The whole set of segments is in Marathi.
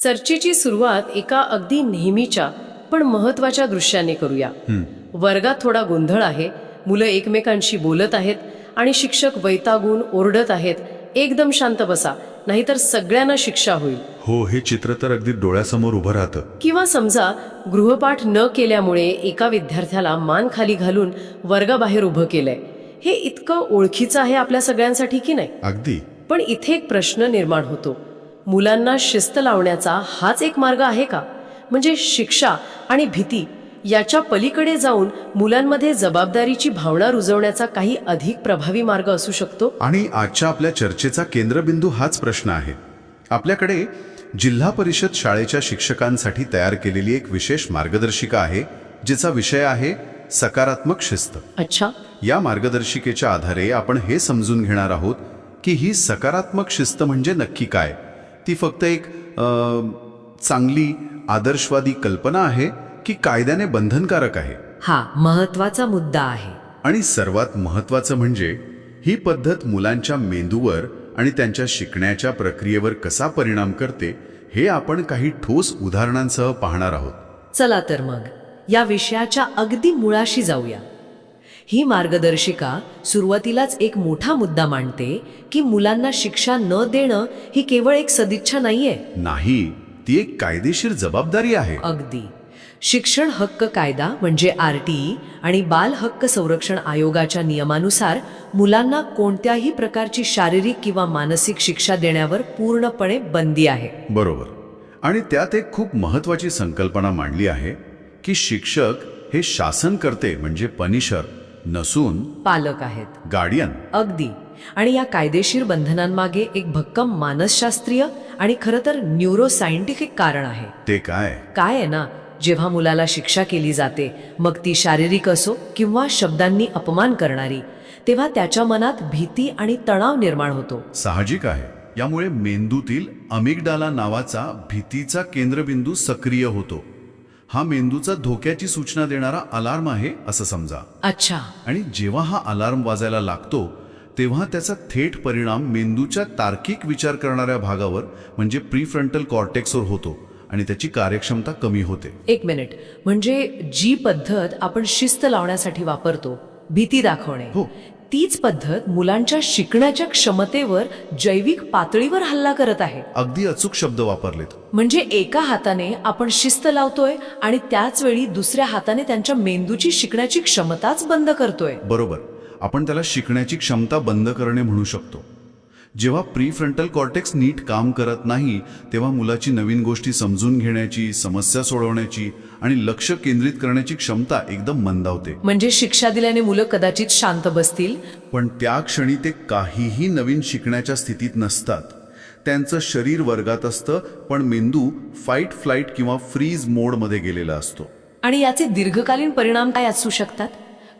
चर्चेची सुरुवात एका अगदी नेहमीच्या पण महत्त्वाच्या दृश्याने करूया. वर्गात थोडा गोंधळ आहे मुलं एकमेकांशी बोलत आहेत आणि शिक्षक वैतागून ओरडत आहेत एकदम शांत बसा नाहीतर सगळ्यांना शिक्षा होईल. हो हे चित्र तर अगदी डोळ्यासमोर उभं राहतं. किंवा समजा गृहपाठ न केल्यामुळे एका विद्यार्थ्याला मान खाली घालून वर्गाबाहेर उभं केलंय. हे इतकं ओळखीचं आहे आपल्या सगळ्यांसाठी की नाही? अगदी. पण इथे एक प्रश्न निर्माण होतो. मुलांना शिस्त लावण्याचा हाच एक मार्ग आहे का? म्हणजे शिक्षा आणि भीती याच्या पलीकडे जाऊन मुलांमध्ये जबाबदारीची भावना रुजवण्याचा काही अधिक प्रभावी मार्ग असू शकतो? आणि आजच्या आपल्या चर्चेचा केंद्रबिंदू हाच प्रश्न आहे. आपल्याकडे जिल्हा परिषद शाळेच्या शिक्षकांसाठी तयार केलेली एक विशेष मार्गदर्शिका आहे जिचा विषय आहे सकारात्मक शिस्त. अच्छा. या मार्गदर्शिकेच्या आधारे आपण हे समजून घेणार आहोत की ही सकारात्मक शिस्त म्हणजे नक्की काय. ती फक्त एक चांगली आदर्शवादी कल्पना आहे की कायद्याने बंधनकारक आहे. हा महत्त्वाचा मुद्दा आहे. आणि सर्वात महत्त्वाचं म्हणजे ही पद्धत मुलांच्या मेंदूवर आणि त्यांच्या शिकण्याच्या प्रक्रियेवर कसा परिणाम करते हे आपण काही ठोस उदाहरणांसह पाहणार आहोत. चला तर मग या विषयाच्या अगदी मुळाशी जाऊया. ही मार्गदर्शिका सुरुवातीलाच एक मोठा मुद्दा मांडते की मुलांना शिक्षा न देणं ही केवळ एक सदिच्छा नाहीये. नाही ती एक कायदेशीर जबाबदारी आहे. अगदी. शिक्षण हक्क कायदा म्हणजे आर आणि बाल हक्क संरक्षण आयोगाच्या नियमानुसार मुलांना कोणत्याही प्रकारची शारीरिक किंवा मानसिक शिक्षा देण्यावर पूर्णपणे बंदी आहे. बरोबर. आणि त्यात एक खूप महत्वाची संकल्पना मांडली आहे की शिक्षक हे शासन करते म्हणजे पनिशर. नसून पालक आहेत. गार्डियन. अगदी. आणि या कायदेशीर बंधनांमागे एक भक्कम मानसशास्त्रीय आणि खरं तर न्यूरोसायंटिफिक कारण आहे. ते काय? काय आहे ना? जेव्हा मुलाला शिक्षा केली जाते मग ती शारीरिक असो किंवा शब्दांनी अपमान करणारी तेव्हा त्याच्या मनात भीती आणि तणाव निर्माण होतो. साहजिक आहे. यामुळे मेंदूतील अमिगडाला नावाचा भीतीचा केंद्रबिंदू सक्रिय होतो. हा मेंदूचा धोक्याची सूचना देणारा अलार्म आहे असं समजा. अच्छा. आणि जेव्हा हा अलार्म वाजायला लागतो तेव्हा त्याचा थेट परिणाम मेंदूच्या तार्किक विचार करणाऱ्या भागावर म्हणजे प्रीफ्रंटल कॉर्टेक्सवर होतो आणि त्याची कार्यक्षमता कमी होते. एक मिनिट. म्हणजे जी पद्धत आपण शिस्त लावण्यासाठी वापरतो भीती दाखवणे हो. तीच पद्धत मुलांच्या शिकण्याच्या क्षमतेवर जैविक पातळीवर हल्ला करत आहे. अगदी अचूक शब्द वापरलेत. म्हणजे एका हाताने आपण शिस्त लावतोय आणि त्याच वेळी दुसऱ्या हाताने त्यांच्या मेंदूची शिकण्याची क्षमताच बंद करतोय. बरोबर. आपण त्याला शिकण्याची क्षमता बंद करणे म्हणू शकतो. जेव्हा प्रीफ्रंटल कॉर्टेक्स नीट काम करत नाही तेव्हा मुलाची नवीन गोष्टी समजून घेण्याची समस्या सोडवण्याची आणि लक्ष केंद्रित करण्याची क्षमता एकदम मंदावते. म्हणजे शिक्षा दिल्याने मुलं कदाचित शांत बसतील? पण त्या क्षणी ते काहीही नवीन शिकण्याच्या स्थितीत नसतात. त्यांचं शरीर वर्गात असतं पण मेंदू फाईट फ्लाईट किंवा फ्रीज मोडमध्ये गेलेला असतो. आणि याचे दीर्घकालीन परिणाम काय असू शकतात?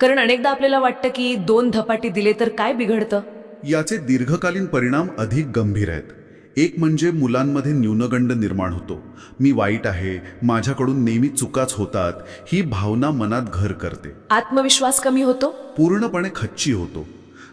कारण अनेकदा आपल्याला वाटतं की दोन धपाटी दिले तर काय बिघडतं? याचे दीर्घकालीन परिणाम अधिक गंभीर आहेत. एक म्हणजे मुलांमध्ये न्यूनगंड निर्माण होतो. मी वाईट आहे माझ्याकडून नेहमी चुकाच होतात ही भावना मनात घर करते. आत्मविश्वास कमी होतो? पूर्णपणे खच्ची होतो.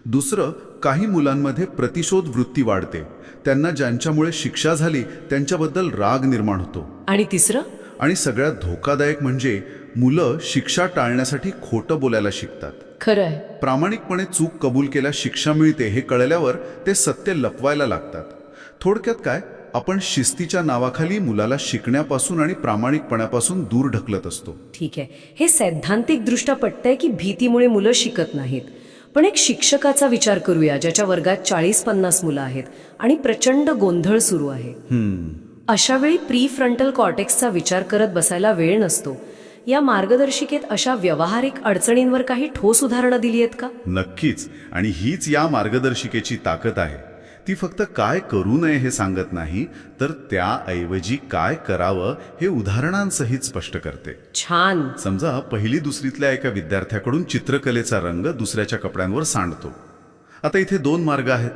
दुसरं काही मुलांमध्ये प्रतिशोध वृत्ती वाढते. त्यांना ज्यांच्यामुळे शिक्षा झाली त्यांच्याबद्दल राग निर्माण होतो. आणि तिसरं? आणि सगळ्यात धोकादायक म्हणजे मुलं शिक्षा टाळण्यासाठी खोटं बोलायला शिकतात. खरं आहे प्रामाणिकपणे चूक कबूल केल्या शिक्षा मिळते हे कळल्यावर ते सत्य लपवायला लागतात. थोडक्यात काय? आपण शिस्तीच्या नावाखाली मुलाला शिकण्यापासून आणि प्रामाणिकपणापासून दूर ढकलत असतो. ठीक आहे. हे सैद्धांतिक दृष्ट्या पटतंय की भीतीमुळे मुलं शिकत नाहीत. पण एक शिक्षकाचा विचार करूया ज्याच्या वर्गात चाळीस पन्नास मुलं आहेत आणि प्रचंड गोंधळ सुरू आहे. अशा वेळी प्री फ्रंटल कॉर्टेक्सचा विचार करत बसायला वेळ नसतो. या मार्गदर्शिकेत अशा व्यावहारिक अडचणींवर काही ठोस उदाहरणं दिली आहेत का? नक्कीच. आणि हीच या मार्गदर्शिकेची ताकद आहे. ती फक्त काय करू नये हे सांगत नाही तर त्याऐवजी काय करावं हे उदाहरणांसहित स्पष्ट करते. छान. समजा पहिली दुसरीतल्या एका विद्यार्थ्याकडून चित्रकलेचा रंग दुसऱ्याच्या कपड्यांवर सांडतो. आता इथे दोन मार्ग आहेत.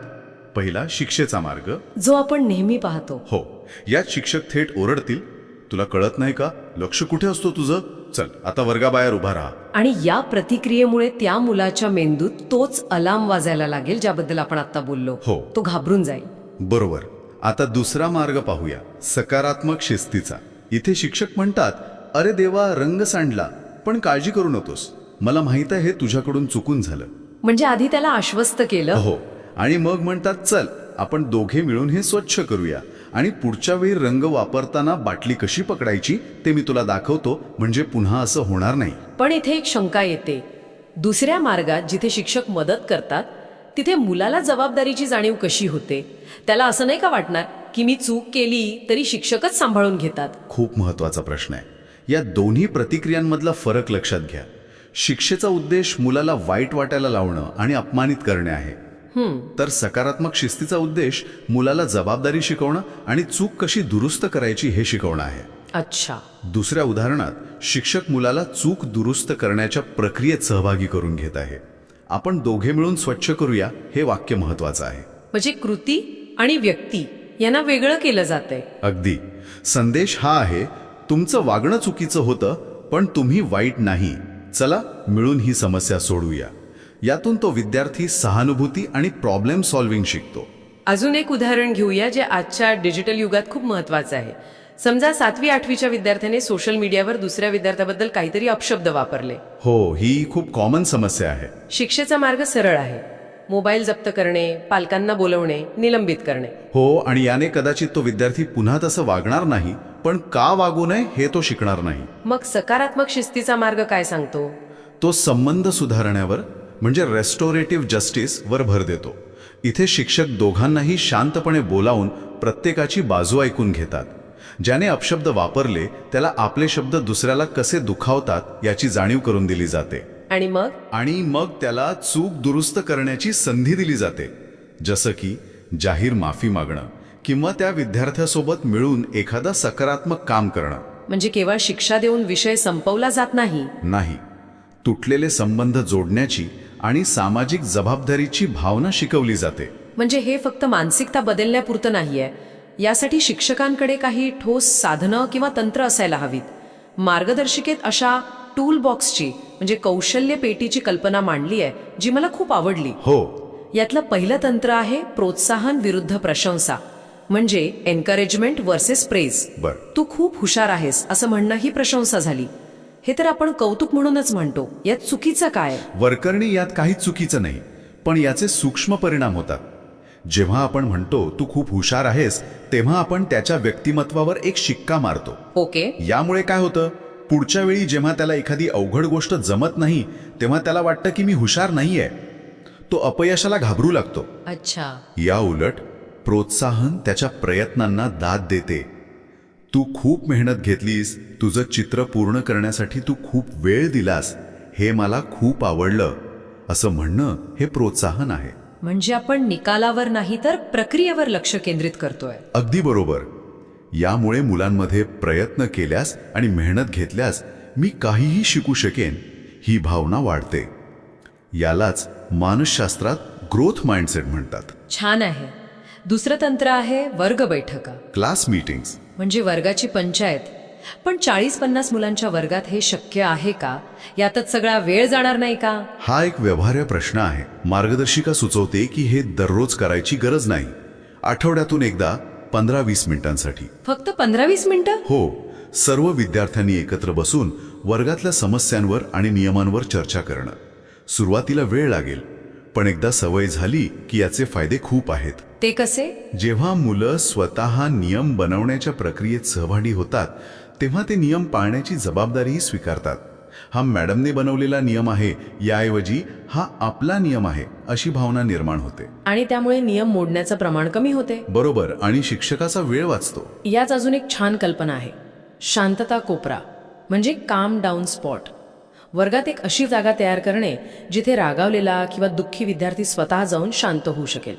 पहिला शिक्षेचा मार्ग. जो आपण नेहमी पाहतो. हो. यात शिक्षक थेट ओरडतील. तुला कळत नाही का? लक्ष कुठे असतो तुझं? चल आता वर्गाबाहेर उभा राहा. आणि या प्रतिक्रियेमुळे त्या मुलाच्या मेंदूत तोच अलार्म वाजायला लागेल ज्याबद्दल आपण आता बोललो. हो. तो घाबरून जाईल. बरोबर. आता दुसरा मार्ग पाहूया सकारात्मक शिस्तीचा. इथे शिक्षक म्हणतात अरे देवा रंग सांडला पण काळजी करू नकोस. मला माहीत आहे हे तुझ्याकडून चुकून झालं. म्हणजे आधी त्याला आश्वस्त केलं. हो. आणि मग म्हणतात चल आपण दोघे मिळून हे स्वच्छ करूया. आणि पुढच्या वेळी रंग वापरताना बाटली कशी पकडायची ते मी तुला दाखवतो म्हणजे पुन्हा असं होणार नाही. पण इथे एक शंका येते. दुसऱ्या मार्गात जिथे शिक्षक मदत करतात तिथे मुलाला जबाबदारीची जाणीव कशी होते? त्याला असं नाही का वाटणार की मी चूक केली तरी शिक्षकच सांभाळून घेतात? खूप महत्त्वाचा प्रश्न आहे. या दोन्ही प्रतिक्रियांमधला फरक लक्षात घ्या. शिक्षेचा उद्देश मुलाला वाईट वाटायला लावणं आणि अपमानित करणे आहे. तर सकारात्मक शिस्तीचा उद्देश मुलाला जबाबदारी शिकवणं आणि चूक कशी दुरुस्त करायची हे शिकवणं आहे. अच्छा. दुसऱ्या उदाहरणात शिक्षक मुलाला चूक दुरुस्त करण्याच्या प्रक्रियेत सहभागी करून घेत आहे. आपण दोघे मिळून स्वच्छ करूया हे वाक्य महत्वाचं आहे. म्हणजे कृती आणि व्यक्ती यांना वेगळं केलं जातंय. अगदी. संदेश हा आहे तुमचं वागणं चुकीचं होतं पण तुम्ही वाईट नाही. चला मिळून ही समस्या सोडूया यातून तो विद्यार्थी सहानुभूती आणि प्रॉब्लेम सॉल्व्हिंग शिकतो. अजून एक उदाहरण घेऊया जे आजच्या डिजिटल युगात खूप महत्वाचं आहे. समजा सातवी आठवीच्या विद्यार्थ्याने सोशल मीडियावर दुसऱ्या विद्यार्थ्याबद्दल काहीतरी अपशब्द वापरले. हो ही खूप कॉमन समस्या आहे. शिक्षेचा मार्ग सरळ आहे. मोबाईल जप्त करणे पालकांना बोलवणे निलंबित करणे. हो आणि याने कदाचित तो विद्यार्थी पुन्हा तसं वागणार नाही पण का वागू नये हे तो शिकणार नाही. मग सकारात्मक शिस्तीचा मार्ग काय सांगतो? तो संबंध सुधारण्यावर म्हणजे रेस्टोरेटिव्ह जस्टिस वर भर देतो. इथे शिक्षक दोघांनाही शांतपणे बोलावून प्रत्येकाची बाजू ऐकून घेतात. ज्याने अपशब्द वापरले त्याला आपले शब्द दुसऱ्याला कसे दुखावतात याची जाणीव करून दिली जाते. आणि मग? आणि मग त्याला चूक दुरुस्त करण्याची संधी दिली जाते. जसं की जाहीर माफी मागणं किंवा त्या विद्यार्थ्यासोबत मिळून एखादा सकारात्मक काम करणं. म्हणजे केवळ शिक्षा देऊन विषय संपवला जात नाही? नाही. तुटलेले संबंध जोडण्याची आणि सामाजिक जबाबदारीची भावना शिकवली जाते. म्हणजे हे फक्त मानसिकता बदलण्यापुरतं नाहीये. यासाठी शिक्षकांकडे काही ठोस साधनं किंवा तंत्र असायला हवीत. मार्गदर्शिकेत अशा टूल बॉक्सची म्हणजे कौशल्य पेटीची कल्पना मांडली आहे जी मला खूप आवडली. हो. यातलं पहिलं तंत्र आहे प्रोत्साहन विरुद्ध प्रशंसा. म्हणजे एनकरेजमेंट वर्सेस प्रेज बर. तू खूप हुशार आहेस असं म्हणणं ही प्रशंसा झाली. हे तर आपण कौतुक म्हणूनच म्हणतो. यात चुकीचं काय? वरकरणी यात काहीच चुकीचं नाही पण याचे सूक्ष्म परिणाम होतात. जेव्हा आपण म्हणतो तू खूप हुशार आहेस तेव्हा आपण त्याच्या व्यक्तिमत्वावर एक शिक्का मारतो. ओके. यामुळे काय होतं? पुढच्या वेळी जेव्हा त्याला एखादी अवघड गोष्ट जमत नाही तेव्हा त्याला वाटतं की मी हुशार नाहीये. तो अपयशाला घाबरू लागतो. अच्छा. या उलट प्रोत्साहन त्याच्या प्रयत्नांना दाद देते. तू खूप मेहनत घेतलीस तुझं चित्र पूर्ण करण्यासाठी तू खूप वेळ दिलास हे मला खूप आवडलं. असं म्हणणं हे प्रोत्साहन आहे. म्हणजे आपण निकालावर नाही तर प्रक्रियेवर लक्ष केंद्रित करतोय. अगदी बरोबर. यामुळे मुलांमध्ये प्रयत्न केल्यास आणि मेहनत घेतल्यास मी काहीही शिकू शकेन ही भावना वाढते. यालाच मानसशास्त्रात ग्रोथ माइंडसेट म्हणतात. छान आहे. दुसरं तंत्र आहे वर्ग बैठका. Class meetings. म्हणजे वर्गाची पंचायत. पण चाळीस पन्नास मुलांच्या वर्गात हे शक्य आहे का? यातच सगळा वेळ जाणार नाही का? हा एक व्यवहार्य प्रश्न आहे. मार्गदर्शिका सुचवते की हे दररोज करायची गरज नाही. आठवड्यातून एकदा पंधरा वीस मिनिटांसाठी. फक्त पंधरा वीस मिनिटं? हो. सर्व विद्यार्थ्यांनी एकत्र बसून वर्गातल्या समस्यांवर आणि नियमांवर चर्चा करणं. सुरुवातीला वेळ लागेल. पण एकदा सवय झाली की याचे फायदे खूप आहेत. ते कसे? जेव्हा मुलं स्वतः नियम बनवण्याच्या प्रक्रियेत सहभागी होतात तेव्हा ते नियम पाळण्याची जबाबदारीही स्वीकारतात. हा मॅडमने बनवलेला नियम आहे याऐवजी हा आपला नियम आहे अशी भावना निर्माण होते. आणि त्यामुळे नियम मोडण्याचं प्रमाण कमी होते? बरोबर आणि शिक्षकाचा वेळ वाचतो. याच अजून एक छान कल्पना आहे. शांतता कोपरा म्हणजे काम डाऊन स्पॉट वर्गात एक अशी जागा तयार करणे जिथे रागावलेला किंवा दुःखी विद्यार्थी स्वतः जाऊन शांत होऊ शकेल.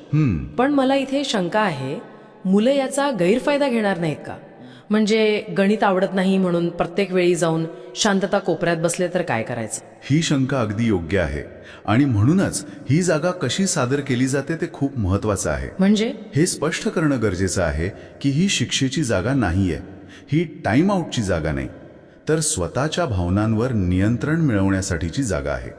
पण मला इथे शंका आहे मुलं याचा गैरफायदा घेणार नाहीत का? म्हणजे गणित आवडत नाही म्हणून प्रत्येक वेळी जाऊन शांतता कोपऱ्यात बसले तर काय करायचं? ही शंका अगदी योग्य आहे. आणि म्हणूनच ही जागा कशी सादर केली जाते ते खूप महत्वाचं आहे. म्हणजे? हे स्पष्ट करणं गरजेचं आहे की ही शिक्षेची जागा नाहीये. ही टाइम आउटची जागा नाही. तर स्वतःच्या भावनांवर नियंत्रण मिळवण्यासाठीची जागा आहे.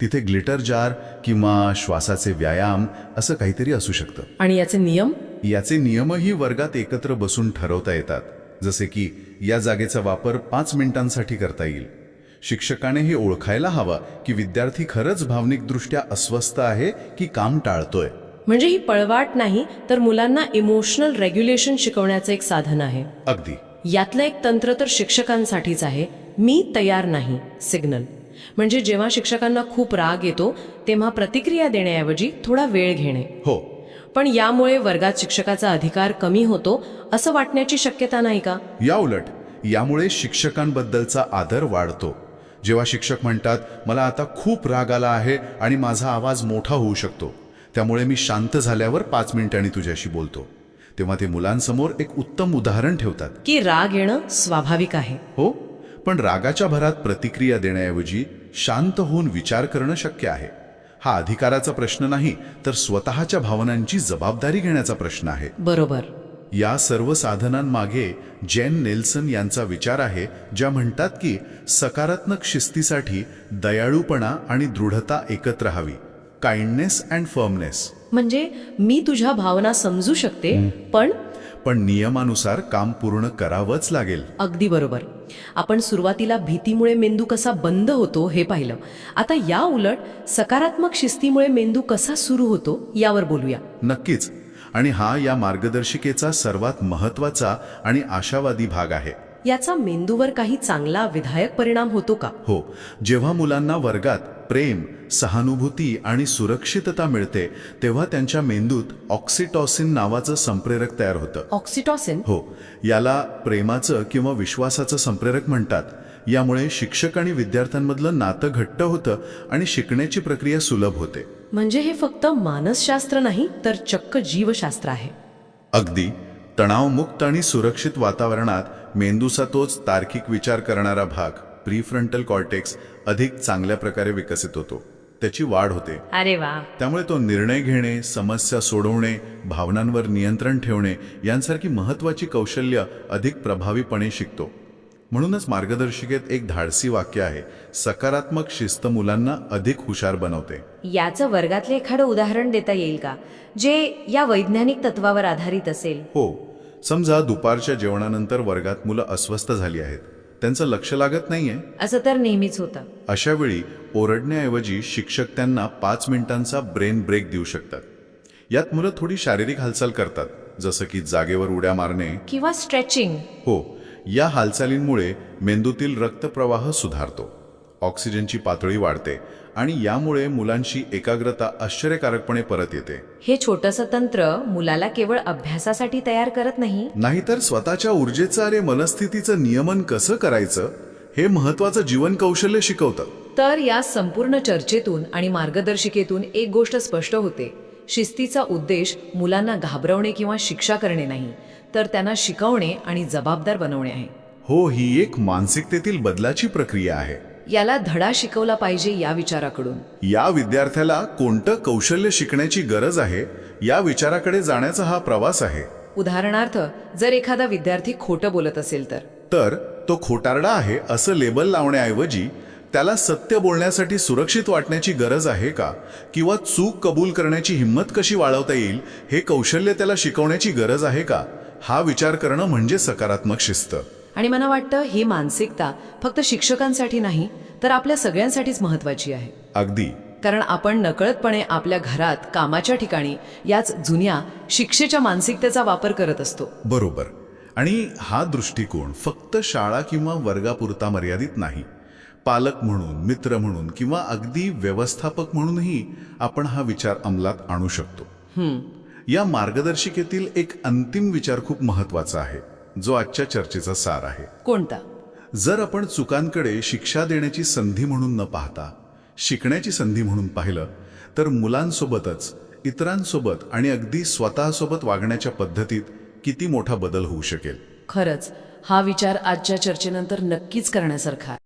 तिथे ग्लिटर जार किंवा श्वासाचे व्यायाम असं काहीतरी असू शकतं. आणि याचे नियम? याचे नियमही वर्गात एकत्र बसून ठरवता येतात. जसे की या जागेचा वापर पाच मिनिटांसाठी करता येईल. शिक्षकाने हे ओळखायला हवा की विद्यार्थी खरंच भावनिकदृष्ट्या अस्वस्थ आहे की काम टाळतोय. म्हणजे ही पळवाट नाही तर मुलांना इमोशनल रेग्युलेशन शिकवण्याचं एक साधन आहे. अगदी. यातलं एक तंत्र तर शिक्षकांसाठीच आहे. मी तयार नाही सिग्नल. म्हणजे जेव्हा शिक्षकांना खूप राग येतो तेव्हा प्रतिक्रिया देण्याऐवजी थोडा वेळ घेणे. हो. पण यामुळे वर्गात शिक्षकाचा अधिकार कमी होतो असं वाटण्याची शक्यता नाही का? या उलट यामुळे शिक्षकांबद्दलचा आदर वाढतो. जेव्हा शिक्षक म्हणतात मला आता खूप राग आला आहे आणि माझा आवाज मोठा होऊ शकतो. त्यामुळे मी शांत झाल्यावर पाच मिनिटांनी तुझ्याशी बोलतो. तेव्हा ते मुलांसमोर एक उत्तम उदाहरण ठेवतात. की राग येणं स्वाभाविक आहे. हो पण रागाच्या भरात प्रतिक्रिया देण्याऐवजी शांत होऊन विचार करणं शक्य आहे. हा अधिकाराचा प्रश्न नाही तर स्वतःच्या भावनांची जबाबदारी घेण्याचा प्रश्न आहे. बरोबर. या सर्व साधनांमागे जेन नेल्सन यांचा विचार आहे ज्या म्हणतात की सकारात्मक शिस्तीसाठी दयाळूपणा आणि दृढता एकत्र हवी. Kindness and firmness. म्हणजे मी तुझ्या भावना समजू शकते पण पण नियमानुसार काम पूर्ण करावंच लागेल. अगदी बरोबर. आपण सुरुवातीला भीतीमुळे मेंदू कसा बंद होतो हे पाहिलं. आता या उलट सकारात्मक शिस्तीमुळे मेंदू कसा सुरू होतो यावर बोलूया. नक्कीच. आणि हा या मार्गदर्शिकेचा सर्वात महत्त्वाचा आणि आशावादी भाग आहे. याचा मेंदूवर काही चांगला विधायक परिणाम होतो का? हो. जेव्हा मुलांना वर्गात प्रेम सहानुभूती आणि सुरक्षितता मिळते तेव्हा त्यांच्या मेंदूत ऑक्सिटॉसिन नावाचं संप्रेरक तयार होतं. ऑक्सिटॉसिन हो याला प्रेमाचं किंवा विश्वासाचं संप्रेरक म्हणतात. यामुळे शिक्षक आणि विद्यार्थ्यांमधलं नातं घट्ट होतं आणि शिकण्याची प्रक्रिया सुलभ होते. म्हणजे हे फक्त मानसशास्त्र नाही तर चक्क जीवशास्त्र आहे. अगदी तणावमुक्त आणि सुरक्षित वातावरणात मेंदूचा तोच तार्किक विचार करणारा भाग. प्रीफ्रंटल कॉर्टेक्स अधिक चांगल्या प्रकारे विकसित होतो. त्याची वाढ होते. अरे वा. त्यामुळे तो निर्णय घेणे समस्या सोडवणे भावनांवर नियंत्रण ठेवणे यांसारखी महत्वाची कौशल्य अधिक प्रभावीपणे शिकतो. म्हणूनच मार्गदर्शिकेत एक धाडसी वाक्य आहे सकारात्मक शिस्त मुलांना अधिक हुशार बनवते. याचं वर्गातलं एखादं उदाहरण देता येईल का? जे या वैज्ञानिक तत्वावर आधारित असेल. हो. समजा दुपारच्या जेवणानंतर वर्गात मुलं अस्वस्थ झाली आहेत. त्यांचं लक्ष लागत नाहीये? असं तर नेहमीच होतं. अशा वेळी ओरडण्याऐवजी शिक्षक त्यांना पाच मिनिटांचा ब्रेन ब्रेक देऊ शकतात. यात मुलं थोडी शारीरिक हालचाल करतात जसं की जागेवर उड्या मारणे. किंवा स्ट्रेचिंग. हो या हालचालींमुळे मेंदूतील रक्तप्रवाह सुधारतो. ऑक्सिजनची पातळी वाढते. आणि यामुळे मुलांची एकाग्रता आश्चर्यकारकपणे परत येते. हे छोटंसं तंत्र मुलाला केवळ अभ्यासासाठी तयार करत नाही? नाहीतर स्वतःच्या ऊर्जेचं आणि मनस्थितीचं नियमन कसं करायचं हे महत्वाचं जीवन कौशल्य शिकवतं. तर या संपूर्ण चर्चेतून आणि मार्गदर्शिकेतून एक गोष्ट स्पष्ट होते. शिस्तीचा उद्देश मुलांना घाबरवणे किंवा शिक्षा करणे नाही तर त्यांना शिकवणे आणि जबाबदार बनवणे आहे. हो ही एक मानसिकतेतील बदलाची प्रक्रिया आहे. याला धडा शिकवला पाहिजे या विचाराकडून. या विद्यार्थ्याला कोणतं कौशल्य शिकण्याची गरज आहे या विचाराकडे जाण्याचा हा प्रवास आहे. उदाहरणार्थ जर एखादा विद्यार्थी खोटं बोलत असेल तर. तर तो खोटारडा आहे असं लेबल लावण्याऐवजी त्याला सत्य बोलण्यासाठी सुरक्षित वाटण्याची गरज आहे का? किंवा चूक कबूल करण्याची हिंमत कशी वाढवता येईल हे कौशल्य त्याला शिकवण्याची गरज आहे का? हा विचार करणं म्हणजे सकारात्मक शिस्त. आणि मला वाटतं ही मानसिकता फक्त शिक्षकांसाठी नाही तर आपल्या सगळ्यांसाठीच महत्वाची आहे. अगदी. कारण आपण नकळतपणे आपल्या घरात कामाच्या ठिकाणी याच जुन्या शिक्षेच्या मानसिकतेचा वापर करत असतो. बरोबर. आणि हा दृष्टिकोन फक्त शाळा किंवा वर्गापुरता मर्यादित नाही. पालक म्हणून मित्र म्हणून किंवा अगदी व्यवस्थापक म्हणूनही आपण हा विचार अंमलात आणू शकतो. या मार्गदर्शिकेतील एक अंतिम विचार खूप महत्त्वाचा आहे. जो आजच्या चर्चेचा सार आहे. कोणता? जर आपण चुकांकडे शिक्षा देण्याची संधी म्हणून न पाहता शिकण्याची संधी म्हणून पाहिलं तर मुलांसोबतच इतरांसोबत आणि अगदी स्वतःसोबत वागण्याच्या पद्धतीत किती मोठा बदल होऊ शकेल. खरंच हा विचार आजच्या चर्चेनंतर नक्कीच करण्यासारखा